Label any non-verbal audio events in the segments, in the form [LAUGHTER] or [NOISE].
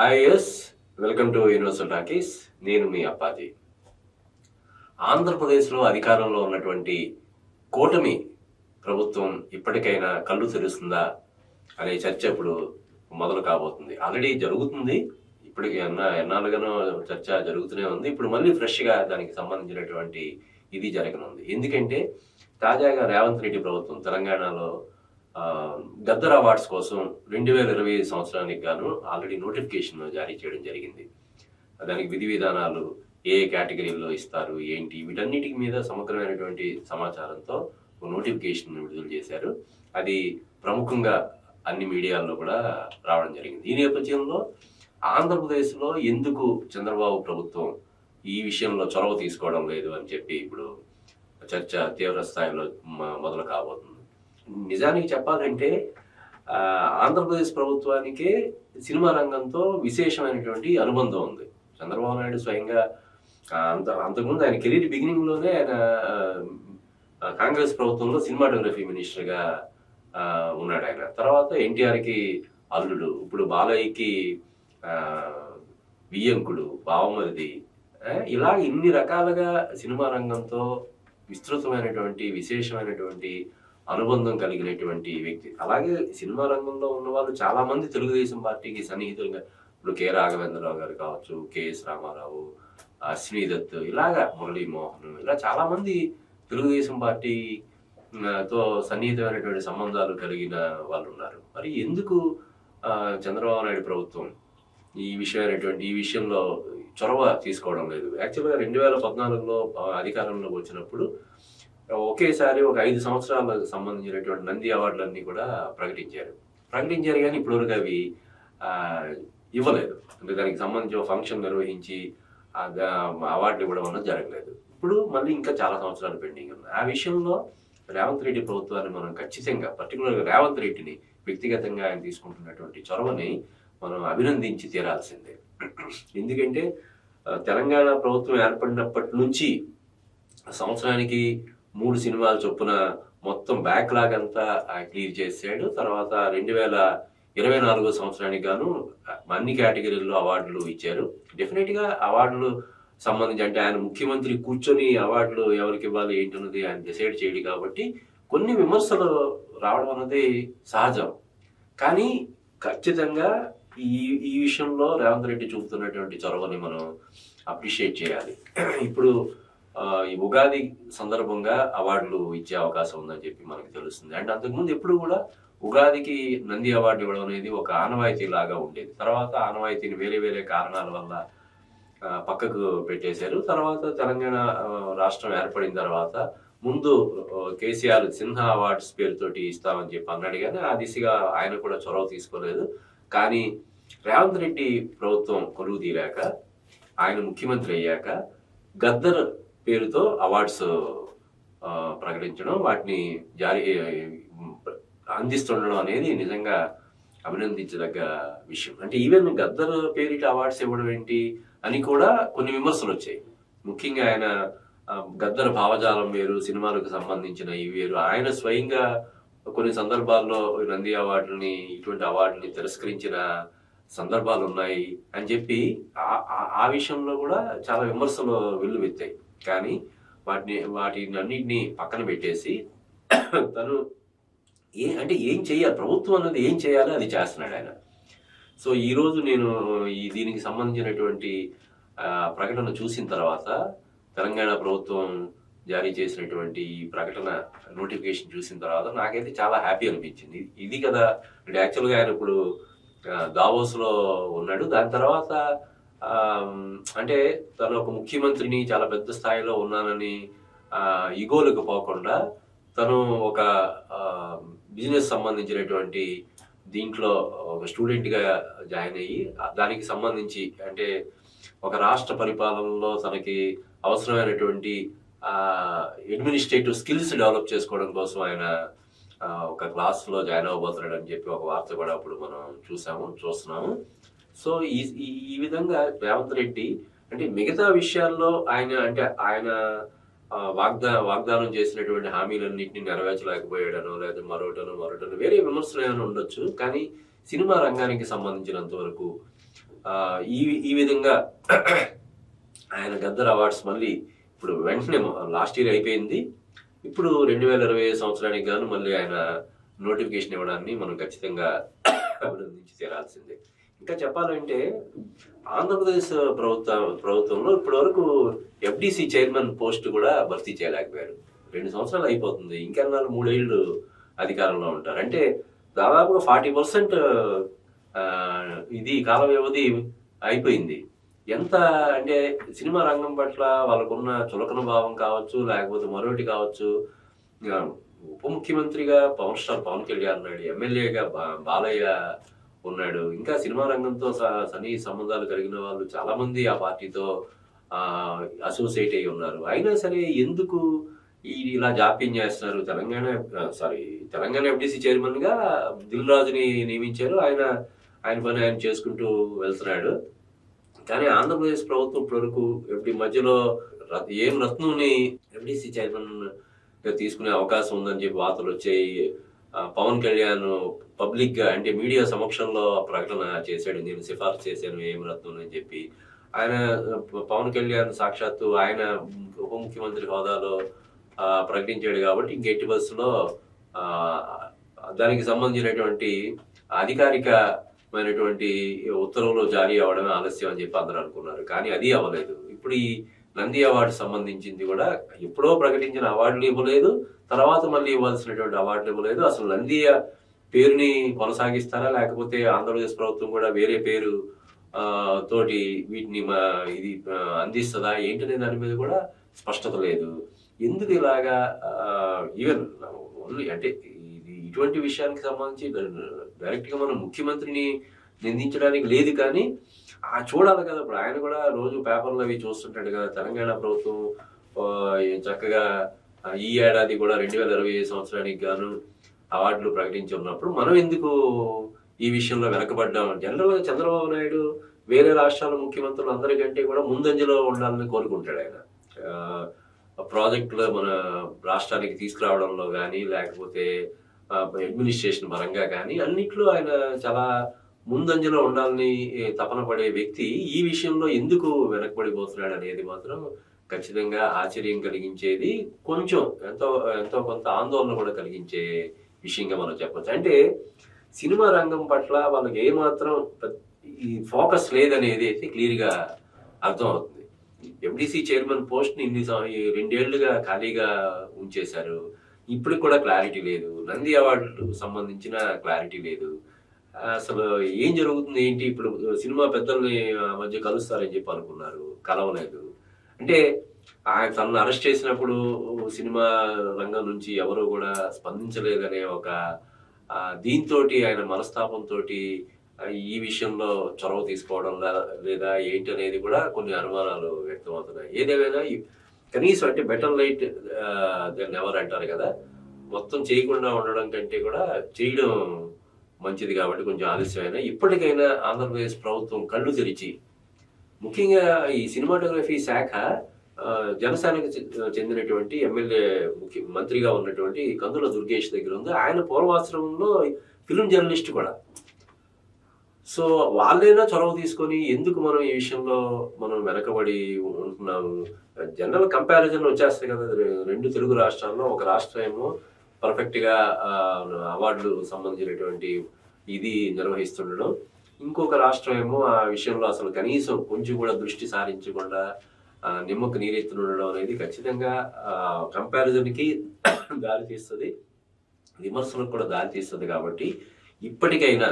Hi S welcome to universal talkies. నేను మీ అప్పాజీ. ఆంధ్రప్రదేశ్లో అధికారంలో ఉన్నటువంటి కూటమి ప్రభుత్వం ఇప్పటికైనా కళ్ళు తెరుస్తుందా అనే చర్చ ఇప్పుడు మొదలు కాబోతుంది. ఆల్రెడీ జరుగుతుంది. ఇప్పటికి ఎన్న ఎన్నాళ్ళుగానో చర్చ జరుగుతూనే ఉంది. ఇప్పుడు మళ్ళీ ఫ్రెష్గా దానికి సంబంధించినటువంటి ఇది జరగనుంది. ఎందుకంటే తాజాగా రేవంత్ రెడ్డి ప్రభుత్వం తెలంగాణలో గద్దర్ అవార్డ్స్ కోసం రెండు వేల ఇరవై సంవత్సరానికి గాను ఆల్రెడీ నోటిఫికేషన్ జారీ చేయడం జరిగింది. దానికి విధి విధానాలు ఏ కేటగిరీలో ఇస్తారు ఏంటి వీటన్నిటి మీద సమగ్రమైనటువంటి సమాచారంతో ఒక నోటిఫికేషన్ విడుదల చేశారు. అది ప్రముఖంగా అన్ని మీడియాల్లో కూడా రావడం జరిగింది. ఈ నేపథ్యంలో ఆంధ్రప్రదేశ్లో ఎందుకు చంద్రబాబు ప్రభుత్వం ఈ విషయంలో చొరవ తీసుకోవడం లేదు అని చెప్పి ఇప్పుడు చర్చ తీవ్ర స్థాయిలో మొదలు కాబోతుంది. నిజానికి చెప్పాలంటే ఆంధ్రప్రదేశ్ ప్రభుత్వానికే సినిమా రంగంతో విశేషమైనటువంటి అనుబంధం ఉంది. చంద్రబాబు నాయుడు స్వయంగా అంత అంతకుముందు ఆయన కెరీర్ బిగినింగ్లోనే ఆయన కాంగ్రెస్ ప్రభుత్వంలో సినిమాటోగ్రఫీ మినిస్టర్గా ఉన్నాడు ఆయన. తర్వాత ఎన్టీఆర్కి అల్లుడు ఇప్పుడు బాలయ్యకి వియ్యంకుడు బావమరిది ఇలా ఇన్ని రకాలుగా సినిమా రంగంతో విస్తృతమైనటువంటి విశేషమైనటువంటి అనుబంధం కలిగినటువంటి వ్యక్తి. అలాగే సినిమా రంగంలో ఉన్న వాళ్ళు చాలా మంది తెలుగుదేశం పార్టీకి సన్నిహితులుగా ఇప్పుడు కె రాఘవేంద్రరావు గారు కావచ్చు కెఎస్ రామారావు అశ్విని దత్ ఇలాగా మురళీమోహన్ ఇలా చాలా మంది తెలుగుదేశం పార్టీ తో సన్నిహితమైనటువంటి సంబంధాలు కలిగిన వాళ్ళు ఉన్నారు. మరి ఎందుకు ఆ, చంద్రబాబు నాయుడు ప్రభుత్వం ఈ విషయమైనటువంటి ఈ విషయంలో చొరవ తీసుకోవడం లేదు? యాక్చువల్గా రెండు వేల పద్నాలుగులో అధికారంలోకి వచ్చినప్పుడు ఒకేసారి ఒక ఐదు సంవత్సరాలకు సంబంధించినటువంటి నంది అవార్డులన్నీ కూడా ప్రకటించారు. ప్రకటించారు కానీ ఇప్పటివరకు అవి ఇవ్వలేదు. అంటే దానికి సంబంధించి ఒక ఫంక్షన్ నిర్వహించి ఆ అవార్డులు ఇవ్వడం అన్నది జరగలేదు. ఇప్పుడు మళ్ళీ ఇంకా చాలా సంవత్సరాలు పెండింగ్ ఉంది ఆ విషయంలో రేవంత్ రెడ్డి ప్రభుత్వాన్ని మనం ఖచ్చితంగా పర్టికులర్గా రేవంత్ రెడ్డిని వ్యక్తిగతంగా ఆయన తీసుకుంటున్నటువంటి చొరవని మనం అభినందించి తీరాల్సిందే. ఎందుకంటే తెలంగాణ ప్రభుత్వం ఏర్పడినప్పటి నుంచి సంవత్సరానికి మూడు సినిమాలు చొప్పున మొత్తం బ్యాక్లాగ్ అంతా క్లియర్ చేశాడు. తర్వాత రెండు వేల ఇరవై నాలుగో సంవత్సరానికి గాను అన్ని కేటగిరీల్లో అవార్డులు ఇచ్చారు. డెఫినెట్గా అవార్డులు సంబంధించి అంటే ఆయన ముఖ్యమంత్రి కూర్చొని అవార్డులు ఎవరికి ఇవ్వాలి ఏంటన్నది ఆయన డిసైడ్ చేయడు కాబట్టి కొన్ని విమర్శలు రావడం అన్నది సహజం. కానీ ఖచ్చితంగా ఈ ఈ విషయంలో రేవంత్ రెడ్డి చూపుతున్నటువంటి చొరవని మనం అప్రిషియేట్ చేయాలి. [CLEARS THROAT] ఇప్పుడు ఈ ఉగాది సందర్భంగా అవార్డులు ఇచ్చే అవకాశం ఉందని చెప్పి మనకు తెలుస్తుంది. అండ్ అంతకుముందు ఎప్పుడు కూడా ఉగాదికి నంది అవార్డు ఇవ్వడం అనేది ఒక ఆనవాయితీ లాగా ఉండేది. తర్వాత ఆనవాయితీని వేరే వేరే కారణాల వల్ల పక్కకు పెట్టేశారు. తర్వాత తెలంగాణ రాష్ట్రం ఏర్పడిన తర్వాత ముందు కేసీఆర్ సిన్హా అవార్డ్స్ పేరుతోటి ఇస్తామని చెప్పి అన్నాడు కానీ ఆ దిశగా ఆయన కూడా చొరవ తీసుకోలేదు. కానీ రేవంత్ రెడ్డి ప్రభుత్వం కొలువు తీరాక ఆయన ముఖ్యమంత్రి అయ్యాక గద్దర్ పేరుతో అవార్డ్స్ ఆ, ప్రకటించడం వాటిని జారీ అందిస్తుండడం అనేది నిజంగా అభినందించదగ్గ విషయం. అంటే ఈవెన్ గద్దర్ పేరిట అవార్డ్స్ ఇవ్వడం ఏంటి అని కూడా కొన్ని విమర్శలు వచ్చాయి. ముఖ్యంగా ఆయన గద్దర్ భావజాలం వేరు సినిమాలకు సంబంధించిన ఇవి వేరు. ఆయన స్వయంగా కొన్ని సందర్భాల్లో నంది అవార్డుని ఇటువంటి అవార్డుని తిరస్కరించిన సందర్భాలు ఉన్నాయి అని చెప్పి ఆ- విషయంలో కూడా చాలా విమర్శలు వెల్లువెత్తాయి కానీ వాటిని వాటిని అన్నింటినీ పక్కన పెట్టేసి [COUGHS] తను ఏ అంటే ఏం చేయాలి? ప్రభుత్వం అన్నది ఏం చేయాలో అది చేస్తున్నాడు ఆయన. సో ఈరోజు నేను ఈ దీనికి సంబంధించినటువంటి ప్రకటన చూసిన తర్వాత తెలంగాణ ప్రభుత్వం జారీ చేసినటువంటి ఈ ప్రకటన నోటిఫికేషన్ చూసిన తర్వాత నాకైతే చాలా హ్యాపీ అనిపించింది. ఇది కదా అంటే యాక్చువల్గా ఆయన ఇప్పుడు దావోస్లో ఉన్నాడు. దాని తర్వాత అంటే తను ఒక ముఖ్యమంత్రిని చాలా పెద్ద స్థాయిలో ఉన్నానని ఇగోలకు పోకుండా తను ఒక బిజినెస్ సంబంధించినటువంటి దీంట్లో ఒక స్టూడెంట్గా జాయిన్ అయ్యి దానికి సంబంధించి అంటే ఒక రాష్ట్ర పరిపాలనలో తనకి అవసరమైనటువంటి అడ్మినిస్ట్రేటివ్ స్కిల్స్ డెవలప్ చేసుకోవడం కోసం ఆయన ఒక క్లాస్లో జాయిన్ అవ్వబోతున్నాడు అని చెప్పి ఒక వార్త కూడా అప్పుడు మనం చూసాము చూస్తున్నాము. సో ఈ ఈ- ఈ విధంగా రేవంత్ రెడ్డి అంటే మిగతా విషయాల్లో ఆయన అంటే ఆయన వాగ్దా వాగ్దానం చేసినటువంటి హామీలన్నింటినీ నెరవేర్చలేకపోయాడనో లేదా మరొకటనో మరోటనో వేరే విమర్శలు ఏమైనా ఉండొచ్చు. కానీ సినిమా రంగానికి సంబంధించినంత వరకు ఈ ఈ విధంగా [CLEARS THROAT] ఆయన గద్దర్ అవార్డ్స్ మళ్ళీ ఇప్పుడు వెంటనే లాస్ట్ ఇయర్ అయిపోయింది. ఇప్పుడు రెండు వేల ఇరవై సంవత్సరానికి గాను మళ్ళీ ఆయన నోటిఫికేషన్ ఇవ్వడాన్ని మనం ఖచ్చితంగా అభినందించి తీరాల్సిందే. ఇంకా చెప్పాలంటే ఆంధ్రప్రదేశ్ ప్రభుత్వ ప్రభుత్వంలో ఇప్పటి వరకు ఎఫ్డిసి చైర్మన్ పోస్ట్ కూడా భర్తీ చేయలేకపోయారు. రెండు సంవత్సరాలు అయిపోతుంది. ఇంకెన్నాళ్ళు మూడేళ్ళు అధికారంలో ఉంటారు. అంటే దాదాపుగా ఫార్టీ పర్సెంట్ ఇది కాల వ్యవధి అయిపోయింది. ఎంత అంటే సినిమా రంగం పట్ల వాళ్ళకున్న చులకన భావం కావచ్చు లేకపోతే మరొకటి కావచ్చు ఉప ముఖ్యమంత్రిగా పవన్ స్టార్ పవన్ కళ్యాణ్ ఉన్నాడు ఎమ్మెల్యేగా బాలయ్య ఉన్నాడు. ఇంకా సినిమా రంగంతో స- సంబంధాలు కలిగిన వాళ్ళు చాలా మంది ఆ పార్టీతో అసోసియేట్ అయి ఉన్నారు. అయినా సరే ఎందుకు ఈ ఇలా జాప్యం చేస్తున్నారు? తెలంగాణ సారీ తెలంగాణ ఎఫ్డిసి చైర్మన్గా దిల్ రాజుని నియమించారు. ఆయన ఆయన పని ఆయన చేసుకుంటూ వెళ్తున్నాడు. కానీ ఆంధ్రప్రదేశ్ ప్రభుత్వం ఇప్పటివరకు ఎఫ్డి మధ్యలో ఏం రత్నంని ఎఫ్డిసి చైర్మన్గా తీసుకునే అవకాశం ఉందని చెప్పి వార్తలు వచ్చాయి. పవన్ కళ్యాణ్ పబ్లిక్గా అంటే మీడియా సమక్షంలో ప్రకటన చేశాడు. నేను సిఫార్సు చేశాను ఏం రత్నం అని చెప్పి. ఆయన పవన్ కళ్యాణ్ సాక్షాత్తు ఆయన ఉప ముఖ్యమంత్రి హోదాలో ప్రకటించాడు కాబట్టి గెట్టి బస్సులో దానికి సంబంధించినటువంటి అధికారిక అధికారికమైనటువంటి ఉత్తర్వులు జారీ అవ్వడమే ఆలస్యం అని చెప్పి అందరూ అనుకున్నారు. కానీ అది అవ్వలేదు. ఇప్పుడు ఈ నంది అవార్డు సంబంధించింది కూడా ఎప్పుడో ప్రకటించిన అవార్డులు ఇవ్వలేదు తర్వాత మళ్ళీ ఇవ్వాల్సినటువంటి అవార్డులు ఇవ్వలేదు అసలు నందియ పేరుని కొనసాగిస్తారా? లేకపోతే ఆంధ్రప్రదేశ్ ప్రభుత్వం కూడా వేరే పేరు తోటి వీటిని మా- ఇది అందిస్తుందా? ఏంటనే దాని మీద కూడా స్పష్టత లేదు. ఎందుకు ఇలాగా ఈవెన్ ఓన్లీ అంటే ఇటువంటి విషయానికి సంబంధించి డైరెక్ట్గా మనం ముఖ్యమంత్రిని నిందించడానికి లేదు కానీ ఆ చూడాలి కదా. ఇప్పుడు ఆయన కూడా రోజు పేపర్లు అవి చూస్తుంటాడు కదా. తెలంగాణ ప్రభుత్వం చక్కగా ఈ ఏడాది కూడా రెండు వేల ఇరవై సంవత్సరానికి గాను అవార్డులు ప్రకటించి ఉన్నప్పుడు మనం ఎందుకు ఈ విషయంలో వెనకబడ్డాం? జనరల్ చంద్రబాబు నాయుడు వేరే రాష్ట్రాల ముఖ్యమంత్రులు అందరికంటే కూడా ముందంజలో ఉండాలని కోరుకుంటాడు ఆయన. ప్రాజెక్టులు మన రాష్ట్రానికి తీసుకురావడంలో కానీ లేకపోతే అడ్మినిస్ట్రేషన్ పరంగా కానీ అన్నిట్లో ఆయన చాలా ముందంజలో ఉండాలని తపన పడే వ్యక్తి ఈ విషయంలో ఎందుకు వెనకబడిపోతున్నాడు అనేది మాత్రం ఖచ్చితంగా ఆశ్చర్యం కలిగించేది కొంచెం ఎంతో ఎంతో కొంత ఆందోళన కూడా కలిగించే విషయంగా మనం చెప్పచ్చు. అంటే సినిమా రంగం పట్ల వాళ్ళకి ఏమాత్రం ఈ ఫోకస్ లేదనేది అయితే క్లియర్గా అర్థం అవుతుంది ఎండిసి చైర్మన్ పోస్ట్ని ఇన్ని రెండేళ్ళుగా ఖాళీగా ఉంచేశారు. ఇప్పటికి కూడా క్లారిటీ లేదు. నంది అవార్డు సంబంధించిన క్లారిటీ లేదు. అసలు ఏం జరుగుతుంది ఏంటి? ఇప్పుడు సినిమా పెద్దల్ని మధ్య కలుస్తారని చెప్పి అనుకున్నారు. కలవలేదు అంటే ఆయన తనను అరెస్ట్ చేసినప్పుడు సినిమా రంగం నుంచి ఎవరు కూడా స్పందించలేదనే ఒక దీంతో ఆయన మనస్తాపంతో ఈ విషయంలో చొరవ తీసుకోవడం లేదా ఏంటి అనేది కూడా కొన్ని అనుమానాలు వ్యక్తమవుతున్నాయి. ఏదేమైనా కనీసం అంటే బెటర్ లైట్ దెన్ ఎవరు అంటారు కదా మొత్తం చేయకుండా ఉండడం కంటే కూడా చేయడం మంచిది కాబట్టి కొంచెం ఆలస్యమైనా. ఇప్పటికైనా ఆంధ్రప్రదేశ్ ప్రభుత్వం కళ్ళు తెరిచి ముఖ్యంగా ఈ సినిమాటోగ్రఫీ శాఖ జనసేనకు చె- చెందినటువంటి ఎమ్మెల్యే ముఖ్య మంత్రిగా ఉన్నటువంటి కందుల దుర్గేష్ దగ్గర ఉంది. ఆయన పూర్వాశ్రమంలో ఫిల్మ్ జర్నలిస్ట్ కూడా. సో వాళ్ళైనా చొరవ తీసుకొని ఎందుకు మనం ఈ విషయంలో మనం వెనకబడి ఉంటున్నాము? జనరల్ కంపారిజన్ వచ్చేస్తాయి కదా రెండు తెలుగు రాష్ట్రాల్లో ఒక రాష్ట్రం ఏమో పర్ఫెక్ట్గా అవార్డులు సంబంధించినటువంటి ఇది నిర్వహిస్తుండడం. ఇంకొక రాష్ట్రం ఏమో ఆ విషయంలో అసలు కనీసం కొంచెం కూడా దృష్టి సారించకుండా నిమ్మకు నీరెత్తుండడం అనేది ఖచ్చితంగా కంపారిజన్కి దారి తీస్తుంది విమర్శలకు కూడా దారి తీస్తుంది కాబట్టి ఇప్పటికైనా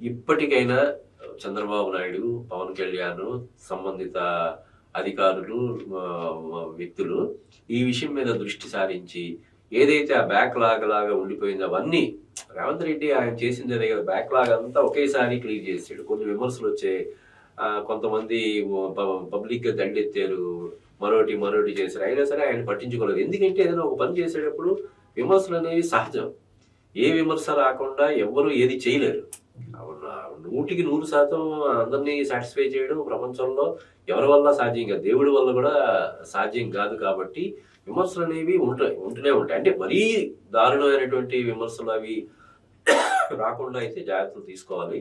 ఇప్పటికైనా చంద్రబాబు నాయుడు పవన్ కళ్యాణ్ సంబంధిత అధికారులు వ్యక్తులు ఈ విషయం మీద దృష్టి సారించి ఏదైతే ఆ బ్యాక్ లాగ్ లాగా ఉండిపోయిందో అవన్నీ రేవంత్ రెడ్డి ఆయన చేసింది అదే కదా బ్యాక్ లాగ్ అంతా ఒకేసారి క్లియర్ చేసాడు కొన్ని విమర్శలు వచ్చాయి. కొంతమంది పబ్లిక్గా దండెత్తారు మరోటి మరోటి చేశారు. అయినా సరే ఆయన పట్టించుకోలేదు. ఎందుకంటే ఏదైనా ఒక పని చేసేటప్పుడు విమర్శలు అనేవి సహజం. ఏ విమర్శ రాకుండా ఎవరు ఏది చేయలేరు. నూటికి నూరు శాతం అందరినీ సాటిస్ఫై చేయడం ప్రపంచంలో ఎవరి వల్ల సాధ్యం కాదు. దేవుడి వల్ల కూడా సాధ్యం కాదు కాబట్టి విమర్శలు అనేవి ఉంటాయి ఉంటూనే ఉంటాయి. అంటే మరీ దారుణమైనటువంటి విమర్శలు అవి రాకుండా అయితే జాగ్రత్తలు తీసుకోవాలి.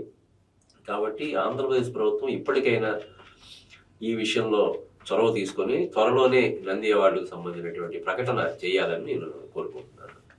కాబట్టి ఆంధ్రప్రదేశ్ ప్రభుత్వం ఇప్పటికైనా ఈ విషయంలో చొరవ తీసుకొని త్వరలోనే నంది అవార్డుకు సంబంధించినటువంటి ప్రకటన చేయాలని నేను కోరుకుంటున్నాను.